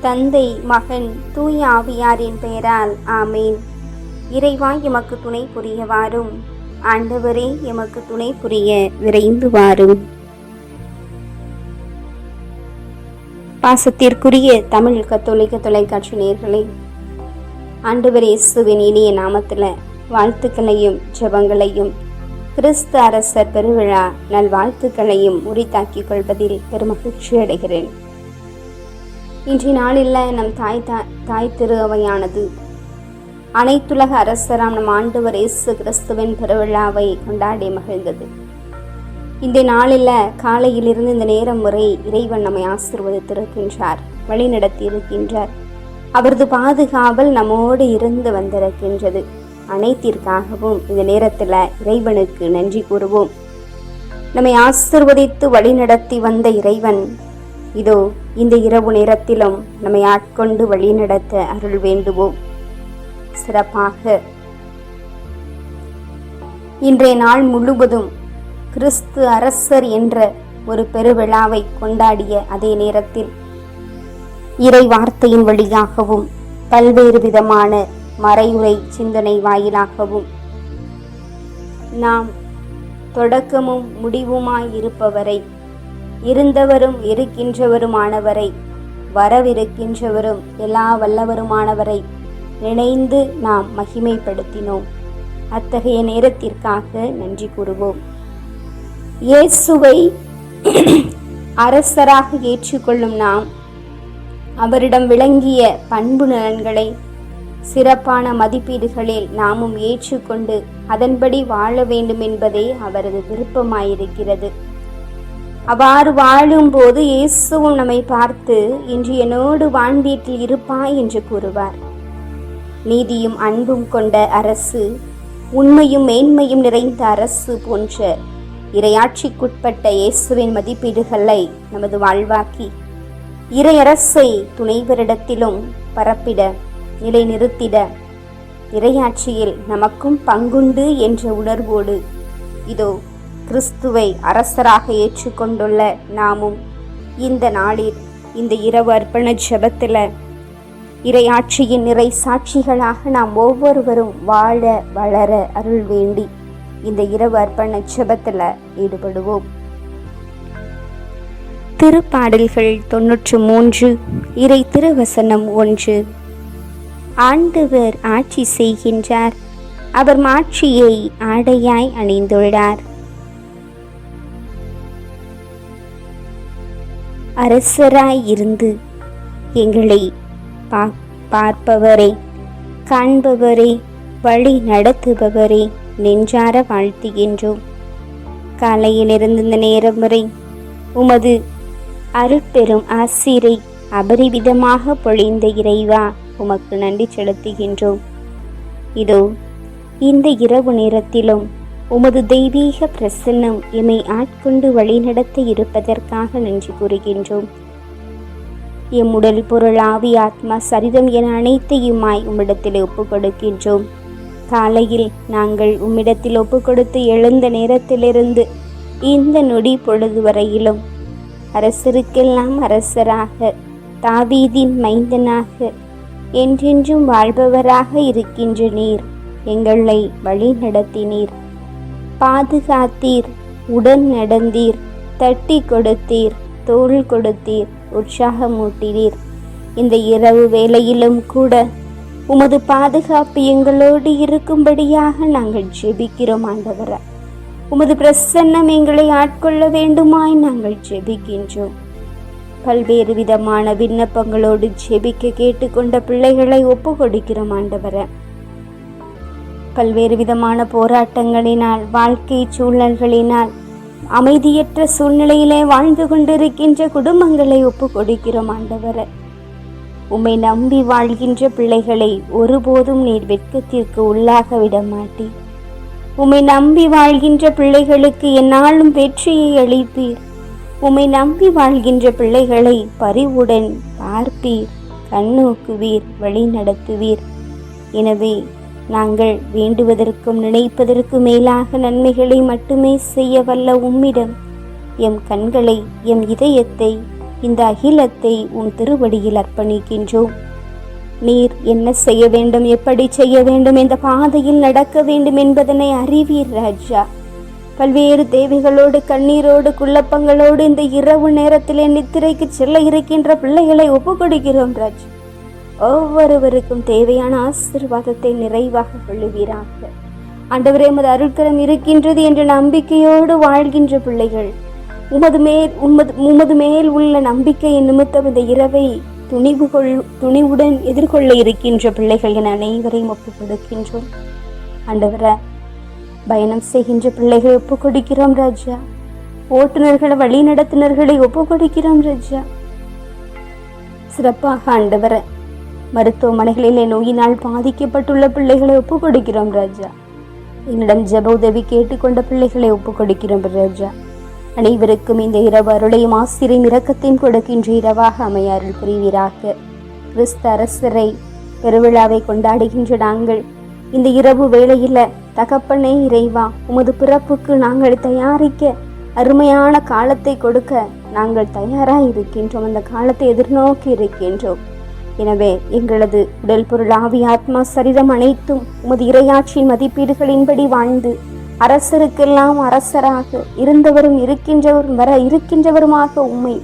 தந்தை மகன் தூய ஆவியாரின் பெயரால் ஆமேன். இறைவா எமக்கு துணை புரியவாறும் ஆண்டவரே எமக்கு துணை புரிய விரைந்து வாரும் பாசத்திற்குரிய தமிழ் கத்தோலிக்க தொலைக்காட்சி நேர்களே ஆண்டவர் இயேசுவின் இனிய நாமத்தில் வாழ்த்துக்களையும் ஜெபங்களையும் கிறிஸ்து அரசர் பெருவிழா நல்வாழ்த்துக்களையும் உரித்தாக்கிக் கொள்வதில் பெருமகிழ்ச்சி அடைகிறேன் இன்றைய நாளில் நம் தாய் தாய் திரு அவையானது அனைத்துலக அரசராம் நம் ஆண்டவர் இயேசு கிறிஸ்துவின் பெருவிழாவை கொண்டாடி மகிழ்ந்தது. இந்த நாளில் காலையிலிருந்து இந்த நேரம் வரை இறைவன் நம்மை ஆசிர்வதித்திருக்கின்றார் வழிநடத்தி இருக்கின்றார் அவரது பாதுகாவல் நம்மோடு இருந்து வந்திருக்கின்றது. அனைத்திற்காகவும் இந்த நேரத்தில் இறைவனுக்கு நன்றி கூறுவோம். நம்மை ஆசிர்வதித்து வழிநடத்தி வந்த இறைவன் இதோ இந்த இரவு நேரத்திலும் நம்மை ஆட்கொண்டு வழிநடத்த அருள் வேண்டுவோம். சிறப்பாக. இன்றைய நாள் முழுவதும் கிறிஸ்து அரசர் என்ற ஒரு பெருவிழாவை கொண்டாடிய அதே நேரத்தில் இறை வார்த்தையின் வழியாகவும் பல்வேறு விதமான மறையுறை சிந்தனை வாயிலாகவும் நாம் தொடக்கமும் முடிவுமாய் இருப்பவரை இருந்தவரும் இருக்கின்றவருமானவரை வரவிருக்கின்றவரும் எல்லா வல்லவருமானவரை நினைந்து நாம் மகிமைப்படுத்தினோம். அத்தகைய நேரத்திற்காக நன்றி கூறுவோம். இயேசுவை அரசராக ஏற்றுக்கொள்ளும் நாம் அவரிடம் விளங்கிய பண்பு நலன்களை சிறப்பான மதிப்பீடுகளில் நாமும் ஏற்றுக்கொண்டு அதன்படி வாழ வேண்டும் என்பதே அவரது விருப்பமாயிருக்கிறது. அவ்வாறு வாழும்போது இயேசுவும் நம்மை பார்த்து இன்று என்னோடு வான்வீட்டில் இருப்பாய் என்று கூறுவார். நீதியும் அன்பும் கொண்ட அரசு உண்மையும் மேன்மையும் நிறைந்த அரசு போன்ற இரையாட்சிக்குட்பட்ட இயேசுவின் மதிப்பீடுகளை நமது வாழ்வாக்கி இறையரசை துணைவரிடத்திலும் பரப்பிட நிலைநிறுத்திட இறையாட்சியில் நமக்கும் பங்குண்டு என்ற உணர்வோடு இதோ கிறிஸ்துவை அரசராக ஏற்றுக்கொண்டுள்ள நாமும் இந்த நாளில் இந்த இரவு அர்ப்பண ஜபத்தில் இரையாட்சியின் நிறை சாட்சிகளாக நாம் ஒவ்வொருவரும் வாழ வளர அருள் வேண்டி இந்த இரவு அர்ப்பண ஜெபத்தில் ஈடுபடுவோம். திருப்பாடல்கள் தொன்னூற்று மூன்று இறை திருவசனம் ஒன்று. ஆண்டவர் ஆட்சி செய்கின்றார். அவர் மாட்சியை ஆடையாய் அணிந்துள்ளார். அரசராயிருந்து எங்களை பா பார்ப்பவரே காண்பவரே வழி நடத்துபவரே நெஞ்சார வாழ்த்துகின்றோம். காலையிலிருந்து இந்த நேரம் வரை உமது அருட்பெரும் ஆசிரை அபரிவிதமாக பொழிந்த இறைவா உமக்கு நன்றி செலுத்துகின்றோம். இதோ இந்த இரவு நேரத்திலும் உமது தெய்வீக பிரசன்னம் எம்மை ஆட்கொண்டு வழிநடத்த இருப்பதற்காக நன்றி கூறுகின்றோம். எம் உடல் பொருள் ஆவி ஆத்மா சரிதம் என அனைத்தையுமாய் உம்மிடத்தில் ஒப்புக் கொடுக்கின்றோம் காலையில் நாங்கள் உம்மிடத்தில் ஒப்பு கொடுத்து எழுந்த நேரத்திலிருந்து இந்த நொடி பொழுது வரையிலும் அரசருக்கெல்லாம் அரசராக தாவீதின் மைந்தனாக என்றென்றும் வாழ்பவராக இருக்கின்ற நீர் எங்களை வழி நடத்தினீர் பாதுகாத்தீர் உடன் நடந்தீர் தட்டி கொடுத்தீர் தோள் கொடுத்தீர் உற்சாகமூட்டினீர். இந்த இரவு வேளையிலும் கூட உமது பாதுகாப்பு எங்களோடு இருக்கும்படியாக நாங்கள் ஜெபிக்கிறோம் ஆண்டவர. உமது பிரசன்னம் எங்களை ஆட்கொள்ள வேண்டுமாய் நாங்கள் ஜெபிக்கின்றோம். பல்வேறு விதமான விண்ணப்பங்களோடு ஜெபிக்க கேட்டுக்கொண்ட பிள்ளைகளை ஒப்பு கொடுக்கிறோம் ஆண்டவரை. பல்வேறு விதமான போராட்டங்களினால் வாழ்க்கை சூழல்களினால் அமைதியற்ற சூழ்நிலையிலே வாழ்ந்து கொண்டிருக்கின்ற குடும்பங்களை ஒப்பு கொடுக்கிறோம் ஆண்டவரை. உம்மை நம்பி வாழ்கின்ற பிள்ளைகளை ஒருபோதும் நீர் வெட்கத்திற்கு உள்ளாக விட மாட்டீர். உம்மை நம்பி வாழ்கின்ற பிள்ளைகளுக்கு என்னாலும் வெற்றியை அளிப்பீர். உம்மை நம்பி வாழ்கின்ற பிள்ளைகளை பரிவுடன் பார்ப்பீர் கண்ணோக்குவீர் வழி நடத்துவீர். எனவே நாங்கள் வேண்டுவதற்கும் நினைப்பதற்கும் மேலாக நன்மைகளை மட்டுமே செய்ய வல்ல உம்மிடம். எம் கண்களை எம் இதயத்தை இந்த அகிலத்தை உன் திருவடியில் அர்ப்பணிக்கின்றோம். நீர் என்ன செய்ய வேண்டும் எப்படி செய்ய வேண்டும் இந்த பாதையில் நடக்க வேண்டும் என்பதனை அறிவீர் ராஜா. பல்வேறு தேவைகளோடு கண்ணீரோடு குள்ளப்பங்களோடு இந்த இரவு நேரத்திலே நித்திரைக்கு செல்ல இருக்கின்ற பிள்ளைகளை ஒப்புக்கொடுக்கிறோம் ராஜா. ஒவ்வொருவருக்கும் தேவையான ஆசிர்வாதத்தை நிறைவாக கொள்ளுவீராக. ஆண்டவரே உமது அருட்கரம் இருக்கின்றது என்ற நம்பிக்கையோடு வாழ்கின்ற பிள்ளைகள் உமது மேல் உமது உமது மேல் உள்ள நம்பிக்கையின் நிமித்தம் இந்த இரவை துணிவு கொள் துணிவுடன் எதிர்கொள்ள இருக்கின்ற பிள்ளைகள் என அனைவரையும் ஒப்புக் கொடுக்கின்றோம் ஆண்டவரை பயணம் செய்கின்ற பிள்ளைகளை ஒப்புக் கொடுக்கிறோம் ராஜா. ஓட்டுநர்களை வழிநடத்தினர்களை ஒப்புக் கொடுக்கிறோம் ராஜா. சிறப்பாக ஆண்டவரை மருத்துவமனைகளிலே நோயினால் பாதிக்கப்பட்டுள்ள பிள்ளைகளை ஒப்புக் கொடுக்கிறோம் ராஜா. என்னிடம் ஜப உதவி கேட்டுக்கொண்ட பிள்ளைகளை ஒப்புக் கொடுக்கிறோம் ராஜா. அனைவருக்கும் இந்த இரவு அருளையும் ஆசிரியம் இரக்கத்தையும் கொடுக்கின்ற இரவாக அமைய புரிவீராக. கிறிஸ்த அரசரை பெருவிழாவை கொண்டாடுகின்ற நாங்கள் இந்த இரவு வேளையில் தகப்பனே இறைவா உமது பிறப்புக்கு நாங்கள் தயாரிக்க அருமையான காலத்தை கொடுக்க நாங்கள் தயாராக இருக்கின்றோம் அந்த காலத்தை எதிர்நோக்கி இருக்கின்றோம். எனவே எங்களது உடல் பொருள் ஆவி ஆத்மா சரீரம் அனைத்தும் உமது இரையாட்சியின் மதிப்பீடுகளின்படி வாழ்ந்து அரசருக்கெல்லாம் அரசராக இருந்தவரும் இருக்கின்றவரும் வர இருக்கின்றவருமாக உம்மை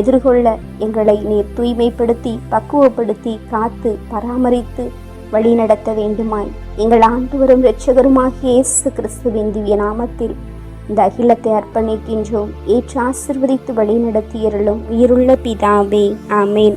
எதிர்கொள்ள எங்களை நீர் தூய்மைப்படுத்தி பக்குவப்படுத்தி காத்து பராமரித்து வழி நடத்த வேண்டுமாய் எங்கள் ஆண்டுவரும் இரட்சகருமாகிய இயேசு கிறிஸ்துவின் திவ்ய நாமத்தில் இந்த அகிலத்தை அர்ப்பணிக்கின்றோம். ஏற்று ஆசிர்வதித்து வழி நடத்தியருளும் உயிருள்ள பிதாவே. ஆமேன்.